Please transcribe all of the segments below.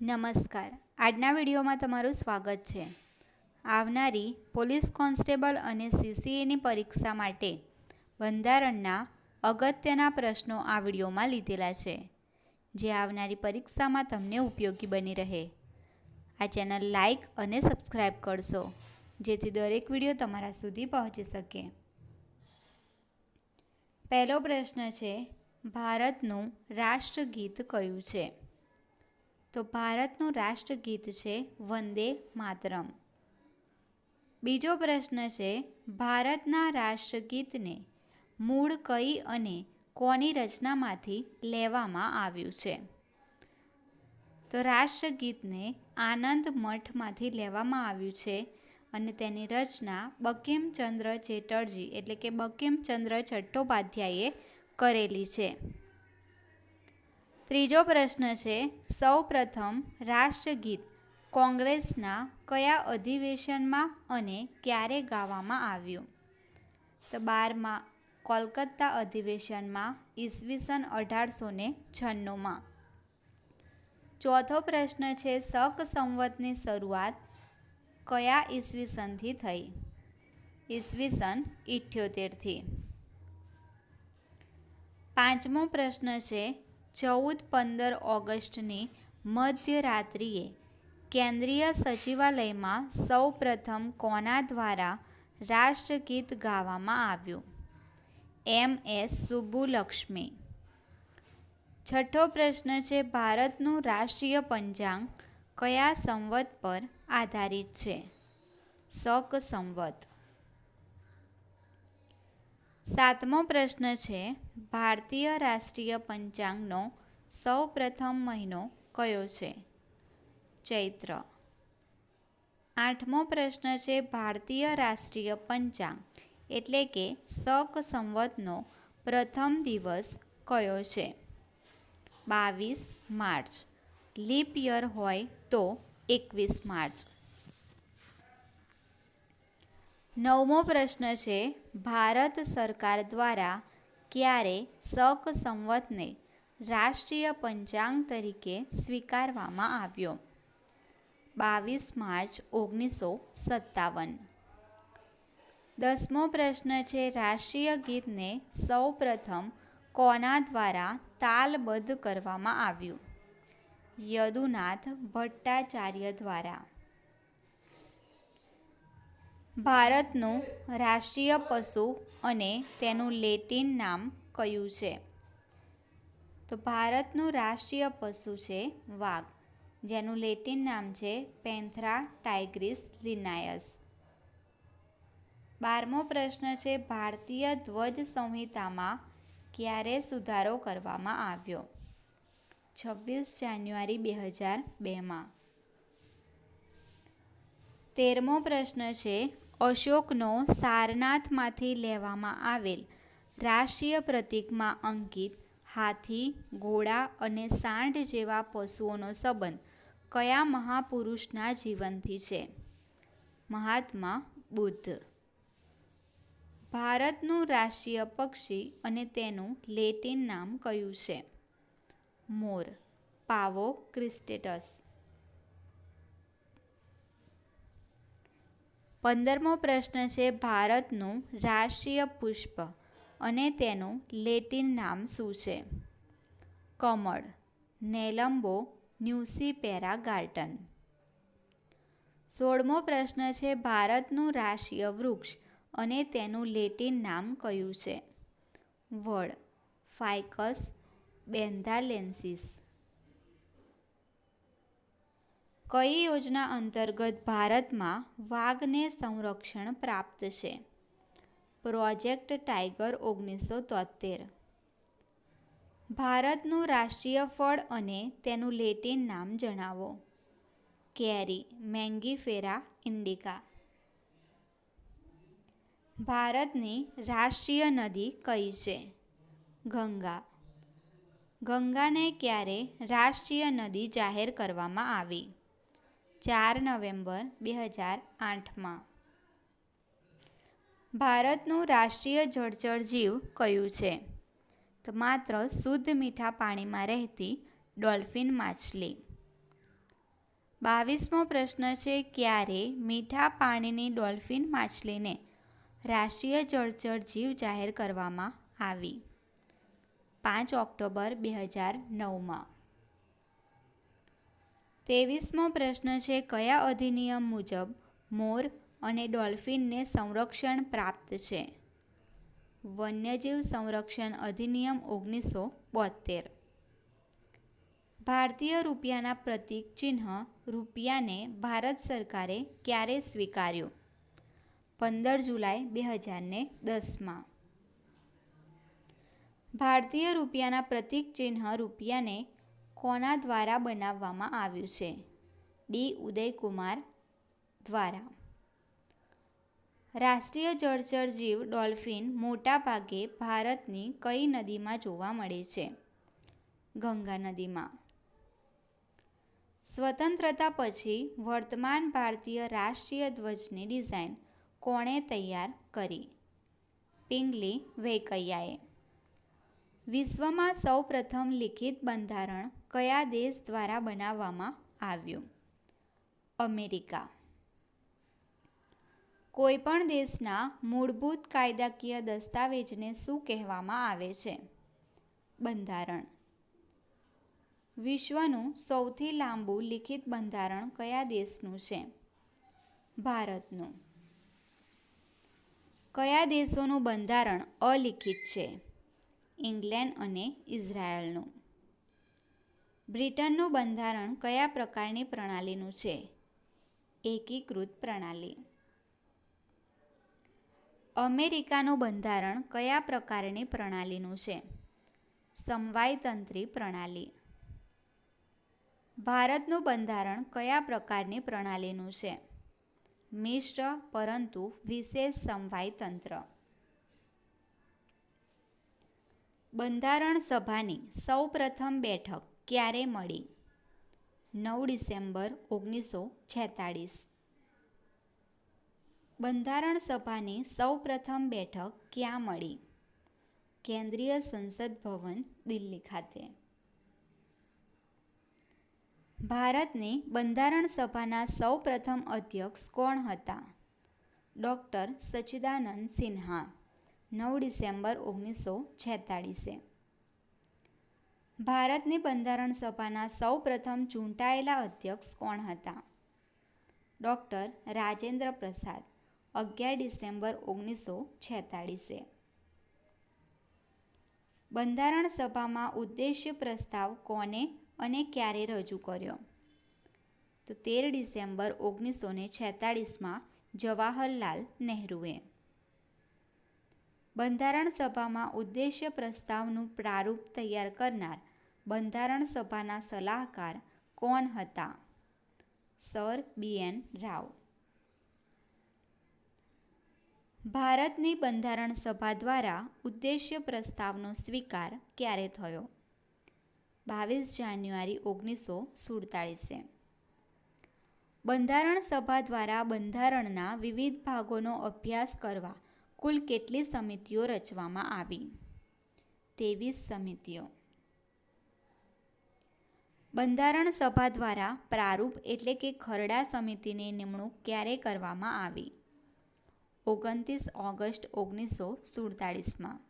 નમસ્કાર. આજના વિડીયોમાં તમારું સ્વાગત છે. આવનારી પોલીસ કોન્સ્ટેબલ અને સીસીએની પરીક્ષા માટે બંધારણના અગત્યના પ્રશ્નો આ વિડીયોમાં લીધેલા છે. જે આવનારી પરીક્ષામાં તમને ઉપયોગી બની રહે. આ ચેનલ લાઈક અને સબસ્ક્રાઈબ કરશો, જેથી દરેક વીડિયો તમારા સુધી પહોંચી શકે. પહેલો પ્રશ્ન છે, ભારતનું રાષ્ટ્રગીત કયું છે? તો ભારતનું રાષ્ટ્રગીત છે વંદે માતરમ. બીજો પ્રશ્ન છે, ભારતના રાષ્ટ્રગીતને મૂળ કઈ અને કોની રચનામાંથી લેવામાં આવ્યું છે? તો રાષ્ટ્રગીતને આનંદ મઠમાંથી લેવામાં આવ્યું છે અને તેની રચના બંકિમચંદ્ર ચેટર્જી એટલે કે બંકિમચંદ્ર ચટ્ટોપાધ્યાયે કરેલી છે. ત્રીજો પ્રશ્ન છે સૌ પ્રથમ રાષ્ટ્રગીત કોંગ્રેસના કયા અધિવેશનમાં અને ક્યારે ગાવામાં આવ્યું? તો બારમાં કોલકાતા અધિવેશનમાં ઈસવીસન અઢારસો ને છન્નુંમાં. ચોથો પ્રશ્ન છે, શક સંવતની શરૂઆત કયા ઈસવીસનથી થઈ? ઈસવીસન ઇઠ્યોતેરથી. પાંચમો પ્રશ્ન છે ચૌદ પંદર ઓગસ્ટની મધ્યરાત્રિએ કેન્દ્રીય સચિવાલયમાં સૌ પ્રથમ કોના દ્વારા રાષ્ટ્રગીત ગાવામાં આવ્યું? એમ. એસ. સુબ્બુલક્ષ્મી. છઠ્ઠો પ્રશ્ન છે, ભારતનું રાષ્ટ્રીય પંચાંગ કયા સંવત પર આધારિત છે? શક સંવત. સાતમો પ્રશ્ન છે, ભારતીય રાષ્ટ્રીય પંચાંગનો સૌ પ્રથમ મહિનો કયો છે? ચૈત્ર. આઠમો પ્રશ્ન છે, ભારતીય રાષ્ટ્રીય પંચાંગ એટલે કે શક સંવતનો પ્રથમ દિવસ કયો છે? બાવીસ માર્ચ. લીપ યર હોય તો એકવીસ માર્ચ. નવમો પ્રશ્ન છે, ભારત સરકાર દ્વારા ક્યારે શક સંવતને રાષ્ટ્રીય પંચાંગ તરીકે સ્વીકારવામાં આવ્યો? બાવીસ માર્ચ ઓગણીસો સત્તાવન. દસમો પ્રશ્ન છે, રાષ્ટ્રીય ગીતને સૌ પ્રથમ કોના દ્વારા તાલબદ્ધ કરવામાં આવ્યું? યદુનાથ ભટ્ટાચાર્ય દ્વારા. ભારતનું રાષ્ટ્રીય પશુ અને તેનું લેટિન નામ કયું છે? તો ભારતનું રાષ્ટ્રીય પશુ છે વાઘ. જેનું લેટિન નામ છે પેન્થરા ટાઇગ્રીસ લિનાયસ. બારમો પ્રશ્ન છે, ભારતીય ધ્વજ સંહિતામાં ક્યારે સુધારો કરવામાં આવ્યો? છવ્વીસ જાન્યુઆરી બે હજાર બેમાં. તેરમો પ્રશ્ન છે અશોકનો સારનાથમાંથી લેવામાં આવેલ રાષ્ટ્રીય પ્રતીકમાં અંકિત, હાથી, ઘોડા અને સાંઢ જેવા પશુઓનો સંબંધ કયા મહાપુરુષના જીવનથી છે? મહાત્મા બુદ્ધ. ભારતનું રાષ્ટ્રીય પક્ષી અને તેનું લેટિન નામ કયું છે? મોર. પાવો ક્રિસ્ટેટસ. પંદરમો પ્રશ્ન છે ભારતનું રાષ્ટ્રીય પુષ્પ અને તેનું લેટિન નામ શું છે? કમળ નેલમ્બો ન્યુસીપેરા ગાર્ટન. સોળમો પ્રશ્ન છે ભારતનું રાષ્ટ્રીય વૃક્ષ અને તેનું લેટિન નામ કયું છે? વડ, ફાઇકસ, બેન્ધાલેન્સિસ. કઈ યોજના અંતર્ગત ભારતમાં વાઘને સંરક્ષણ પ્રાપ્ત છે? પ્રોજેક્ટ ટાઈગર ઓગણીસો તોતેર ભારતનું રાષ્ટ્રીય ફળ અને તેનું લેટિન નામ જણાવો. કેરી મેંગીફેરા ઇન્ડિકા. ભારતની રાષ્ટ્રીય નદી કઈ છે? ગંગા. ગંગાને ક્યારે રાષ્ટ્રીય નદી જાહેર કરવામાં આવી? ચાર નવેમ્બર બે હજાર આઠમાં. ભારતનું રાષ્ટ્રીય જળચર જીવ કયું છે? તો માત્ર શુદ્ધ મીઠા પાણીમાં રહેતી ડોલ્ફિન માછલી. બાવીસમો પ્રશ્ન છે, ક્યારે મીઠા પાણીની ડોલ્ફિન માછલીને રાષ્ટ્રીય જળચર જીવ જાહેર કરવામાં આવી? પાંચ ઓક્ટોબર બે હજાર નવમાં. ત્રેવીસમો પ્રશ્ન છે, કયા અધિનિયમ મુજબ મોર અને ડોલ્ફિનને સંરક્ષણ પ્રાપ્ત છે? વન્યજીવ સંરક્ષણ અધિનિયમ ઓગણીસો બોતેર ભારતીય રૂપિયાના પ્રતીક ચિહ્ન રૂપિયાને ભારત સરકારે ક્યારે સ્વીકાર્યું? પંદર જુલાઈ બે હજારને દસમાં. ભારતીય રૂપિયાના પ્રતીક ચિહ્ન રૂપિયાને કોના દ્વારા બનાવવામાં આવ્યું છે? ડી. ઉદયકુમાર દ્વારા. રાષ્ટ્રીય જળચર જીવ ડોલ્ફિન મોટાભાગે ભારતની કઈ નદીમાં જોવા મળે છે? ગંગા નદીમાં. સ્વતંત્રતા પછી વર્તમાન ભારતીય રાષ્ટ્રીય ધ્વજની ડિઝાઇન કોણે તૈયાર કરી? પિંગલી વેંકૈયાએ. વિશ્વમાં સૌપ્રથમ લિખિત બંધારણ કયા દેશ દ્વારા બનાવવામાં આવ્યું? અમેરિકા. કોઈપણ દેશના મૂળભૂત કાયદાકીય દસ્તાવેજને શું કહેવામાં આવે છે? બંધારણ. વિશ્વનું સૌથી લાંબુ લિખિત બંધારણ કયા દેશનું છે? ભારતનું. કયા દેશોનું બંધારણ અલિખિત છે? ઇંગ્લેન્ડ અને ઇઝરાયલનું. બ્રિટનનું બંધારણ કયા પ્રકારની પ્રણાલીનું છે? એકીકૃત પ્રણાલી. અમેરિકાનું બંધારણ કયા પ્રકારની પ્રણાલીનું છે? સમવાયતંત્રી પ્રણાલી. ભારતનું બંધારણ કયા પ્રકારની પ્રણાલીનું છે? મિશ્ર, પરંતુ વિશેષ સમવાયતંત્ર. બંધારણ સભાની સૌપ્રથમ બેઠક. ક્યારે મળી? નવ ડિસેમ્બર ઓગણીસો છેતાળીસ. બંધારણ સભાની સૌપ્રથમ બેઠક ક્યાં મળી? કેન્દ્રીય સંસદ ભવન, દિલ્હી ખાતે. ભારતની બંધારણ સભાના સૌપ્રથમ અધ્યક્ષ કોણ હતા? ડૉક્ટર સચ્ચિદાનંદ સિન્હા. નવ ડિસેમ્બર ઓગણીસો છેતાળીસે. ભારતની બંધારણ સભાના સૌપ્રથમ ચૂંટાયેલા અધ્યક્ષ કોણ હતા? ડૉક્ટર રાજેન્દ્ર પ્રસાદ, અગિયાર ડિસેમ્બર ઓગણીસો છેતાળીસે. બંધારણ સભામાં ઉદ્દેશ્ય પ્રસ્તાવ કોને અને ક્યારે રજૂ કર્યો? તો તેર ડિસેમ્બર ઓગણીસો ને છેતાળીસમાં જવાહરલાલ નહેરુએ. બંધારણ સભામાં ઉદ્દેશ્ય પ્રસ્તાવનું પ્રારૂપ તૈયાર કરનાર બંધારણ સભાના સલાહકાર કોણ હતા? Sir B. એન. રાવ. ભારતની બંધારણ સભા દ્વારા ઉદ્દેશ્ય પ્રસ્તાવનો સ્વીકાર ક્યારે થયો? બાવીસ જાન્યુઆરી ઓગણીસો સુડતાળીસે. બંધારણ સભા દ્વારા બંધારણના વિવિધ ભાગોનો અભ્યાસ કરવા કુલ કેટલી સમિતિઓ રચવામાં આવી? ત્રેવીસ સમિતિઓ. બંધારણ સભા દ્વારા પ્રારૂપ એટલે કે ખરડા સમિતિની નિમણૂક ક્યારે કરવામાં આવી? ઓગણત્રીસ ઓગસ્ટ ઓગણીસો સુડતાળીસમાં.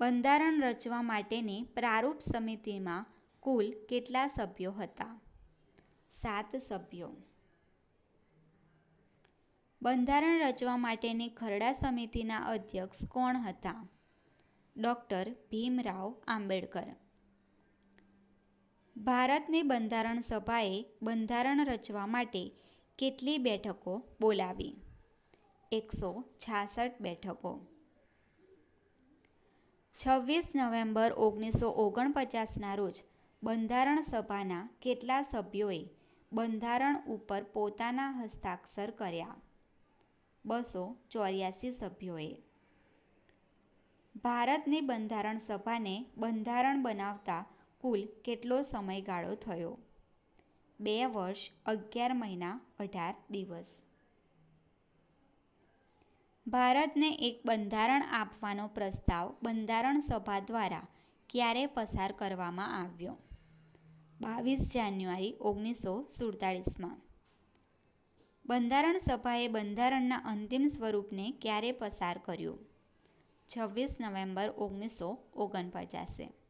બંધારણ રચવા માટેની પ્રારૂપ સમિતિમાં કુલ કેટલા સભ્યો હતા? સાત સભ્યો. બંધારણ રચવા માટેની ખરડા સમિતિના અધ્યક્ષ કોણ હતા? ડૉક્ટર ભીમરાવ આંબેડકર. ભારતની બંધારણ સભાએ બંધારણ રચવા માટે કેટલી બેઠકો બોલાવી? એકસો છાસઠ બેઠકો. છવ્વીસ નવેમ્બર ઓગણીસો ઓગણપચાસના રોજ બંધારણ સભાના કેટલા સભ્યોએ બંધારણ ઉપર પોતાના હસ્તાક્ષર કર્યા? બસો ચોર્યાસી સભ્યોએ ભારતની બંધારણ સભાને બંધારણ બનાવતા કુલ કેટલો સમયગાળો થયો? બે વર્ષ, અગિયાર મહિના, અઢાર દિવસ. ભારતને એક બંધારણ આપવાનો પ્રસ્તાવ બંધારણ સભા દ્વારા ક્યારે પસાર કરવામાં આવ્યો? બાવીસ જાન્યુઆરી ઓગણીસો સુડતાળીસમાં. બંધારણ સભાએ બંધારણના અંતિમ સ્વરૂપને ક્યારે પસાર કર્યું? છવ્વીસ નવેમ્બર ઓગણીસો ઓગણપચાસે.